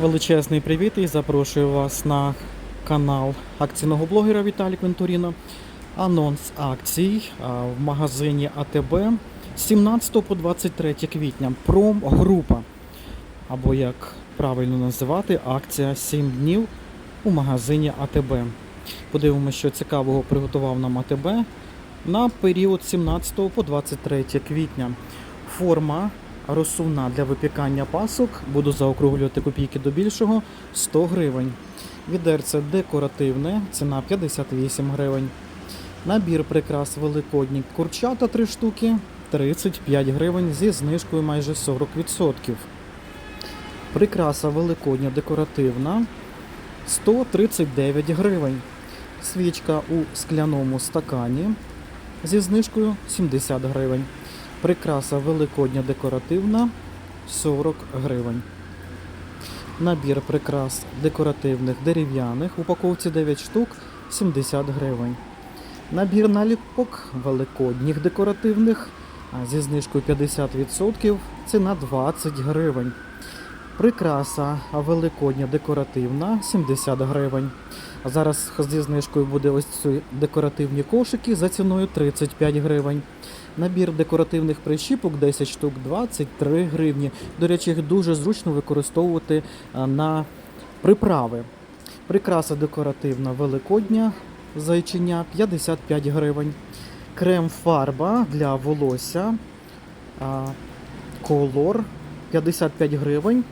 Величезний привіт і запрошую вас на канал акційного блогера Віталій Квентуріно. Анонс акцій в магазині АТБ з 17 по 23 квітня. Промгрупа. Або як правильно називати, акція 7 днів у магазині АТБ. Подивимося, що цікавого приготував нам АТБ на період 17 по 23 квітня. Форма розсувна для випікання пасок. Буду заокруглювати копійки до більшого 100 гривень. Відерце декоративне, ціна 58 гривень. Набір прикрас великодні курчата 3 штуки 35 гривень зі знижкою майже 40%. Прикраса великодня декоративна 139 гривень. Свічка у скляному стакані зі знижкою 70 гривень. Прикраса великодня декоративна 40 гривень. Набір прикрас декоративних дерев'яних в упаковці 9 штук 70 гривень. Набір наліпок великодніх декоративних зі знижкою 50% ціна 20 гривень. Прикраса великодня декоративна 70 гривень. А зараз зі знижкою буде ось ці декоративні кошики за ціною 35 гривень. Набір декоративних прищіпок 10 штук 23 гривні. До речі, їх дуже зручно використовувати на приправи. Прикраса декоративна великодня зайчиня 55 гривень. Крем фарба для волосся колор 55 гривень.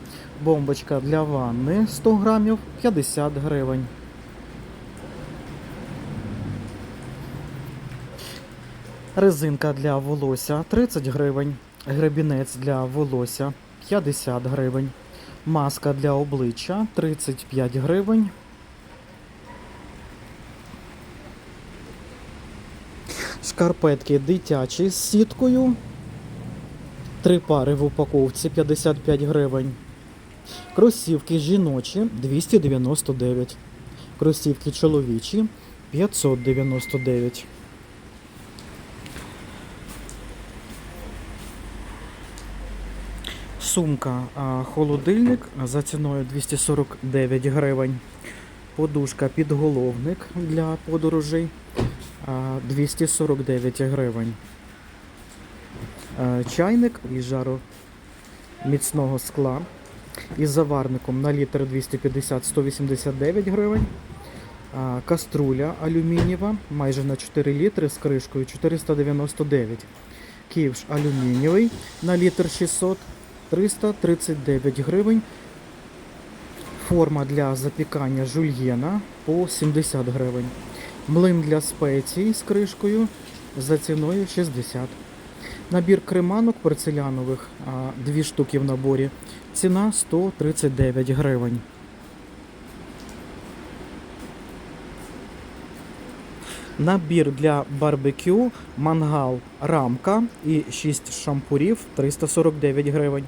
Бомбочка для ванни 100 грамів 50 гривень. Резинка для волосся 30 гривень. Гребінець для волосся 50 гривень. Маска для обличчя 35 гривень. Шкарпетки дитячі з сіткою. Три пари в упаковці 55 гривень. Кросівки жіночі 299. Кросівки чоловічі 599. Сумка холодильник за ціною 249 гривень. Подушка підголовник для подорожей 249 гривень. Чайник із жару міцного скла із заварником на літр 250-189 гривень. Каструля алюмінієва майже на 4 літри з кришкою 499. Ківш алюмінієвий на літр 600 339 гривень. Форма для запікання жульєна по 70 гривень. Млин для спецій з кришкою за ціною 60. Набір креманок порцелянових, дві штуки в наборі. Ціна 139 гривень. Набір для барбекю, мангал, рамка і 6 шампурів 349 гривень.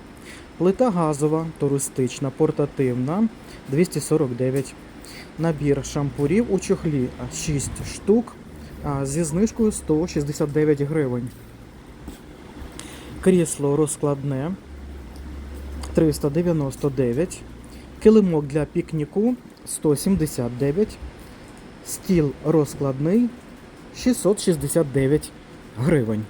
Плита газова, туристична, портативна 249. Набір шампурів у чохлі 6 штук зі знижкою 169 гривень. Крісло розкладне 399. Килимок для пікніку 179. Стіл розкладний 669 гривень.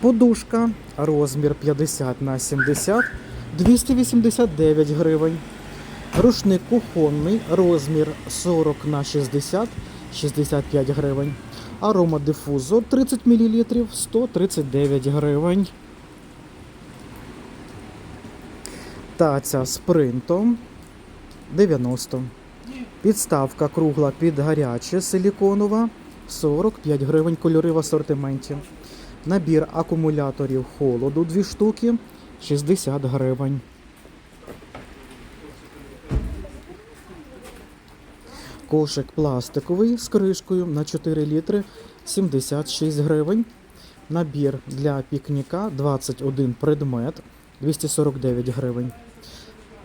Подушка розмір 50 на 70 289 гривень. Рушник кухонний розмір 40 на 60 65 гривень. Аромадифузор 30 мл 139 гривень. Таця з принтом 90. Підставка кругла під гаряче силіконова 45 гривень кольори в асортименті. Набір акумуляторів холоду 2 штуки 60 гривень. Кошик пластиковий з кришкою на 4 літри 76 гривень. Набір для пікніка 21 предмет 249 гривень.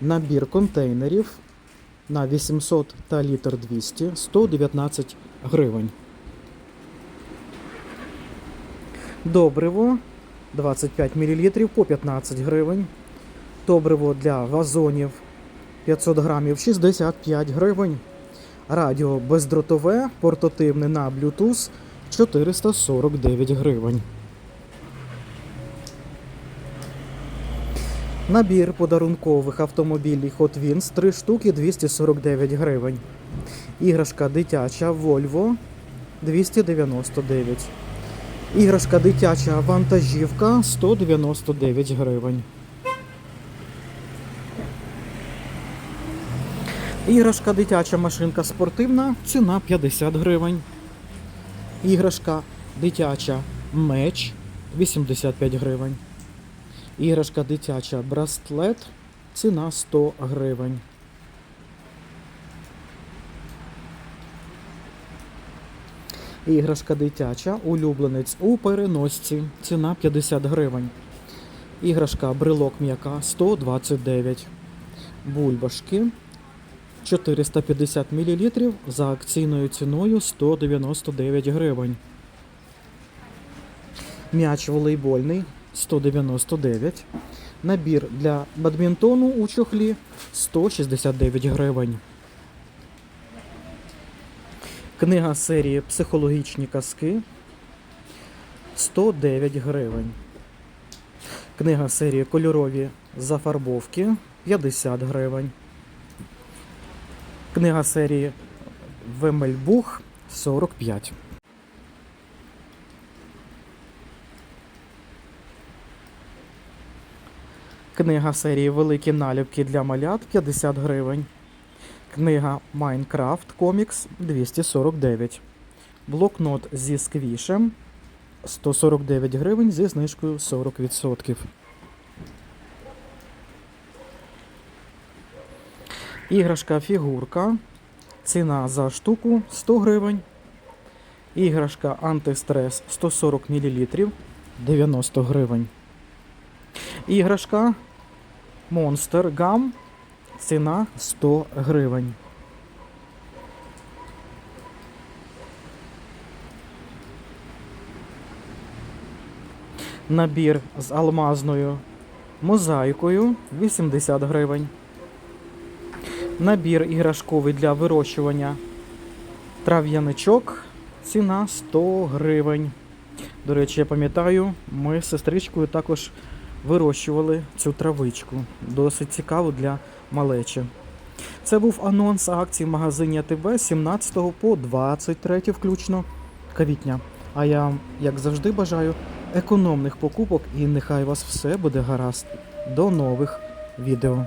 Набір контейнерів на 800 та літр 200 119 гривень. Добриво 25 мл по 15 гривень. Добриво для вазонів 500 грамів 65 гривень. Радіо бездротове портативне на Bluetooth 449 гривень. Набір подарункових автомобілів Hot Wheels 3 штуки 249 гривень. Іграшка дитяча Volvo 299. Іграшка дитяча вантажівка 199 гривень. Іграшка дитяча машинка спортивна, ціна 50 гривень. Іграшка дитяча меч 85 гривень. Іграшка дитяча браслет, ціна 100 гривень. Іграшка дитяча, улюбленець у переносці, ціна 50 гривень. Іграшка брелок м'яка 129. Бульбашки 450 мл за акційною ціною 199 гривень. М'яч волейбольний 199. Набір для бадмінтону у чохлі 169 гривень. Книга серії Психологічні казки 109 гривень. Книга серії Кольорові зафарбовки 50 гривень. Книга серії Вемельбух 45. Книга серії Великі наліпки для малят 50 гривень. Книга Майнкрафт Комікс 249. Блокнот зі сквішем 149 гривень зі знижкою 40%. Іграшка фігурка. Ціна за штуку 100 гривень. Іграшка антистрес 140 мл 90 гривень. Іграшка Monster Gum. Ціна 100 гривень. Набір з алмазною мозаїкою 80 гривень. Набір іграшковий для вирощування трав'яничок. Ціна 100 гривень. До речі, я пам'ятаю, ми з сестричкою також вирощували цю травичку. Досить цікаво для малечі. Це був анонс акції в магазині АТБ 17 по 23 включно квітня. А я, як завжди, бажаю економних покупок і нехай вас все буде гаразд. До нових відео.